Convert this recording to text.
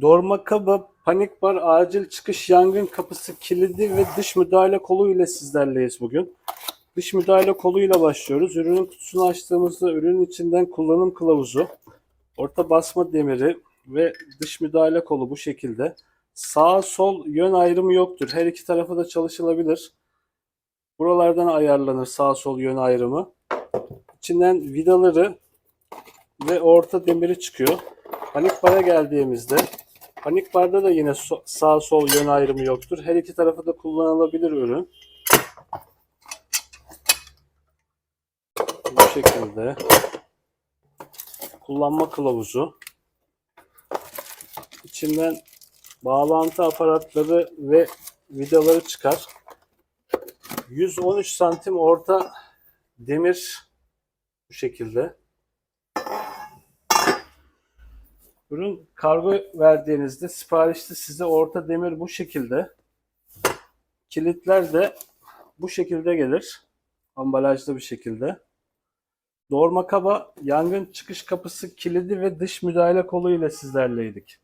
Dorma kaba, panik bar, acil çıkış, yangın kapısı, kilidi ve dış müdahale kolu ile sizlerleyiz bugün. Dış müdahale koluyla başlıyoruz. Ürünün kutusunu açtığımızda ürünün içinden kullanım kılavuzu, orta basma demiri ve dış müdahale kolu bu şekilde. Sağ sol yön ayrımı yoktur. Her iki tarafı da çalışılabilir. Buralardan ayarlanır sağ sol yön ayrımı. İçinden vidaları ve orta demiri çıkıyor. Panik bara geldiğimizde panik barda da yine so- sağ sol yön ayrımı yoktur. Her iki tarafı da kullanılabilir ürün. Bu şekilde. Kullanma kılavuzu. İçinden bağlantı aparatları ve vidaları çıkar. 113 santim orta demir bu şekilde. Ürün kargo verdiğinizde siparişte size orta demir bu şekilde. Kilitler de bu şekilde gelir. Ambalajlı bir şekilde. Doğurma kaba, yangın çıkış kapısı kilidi ve dış müdahale kolu ile sizlerleydik.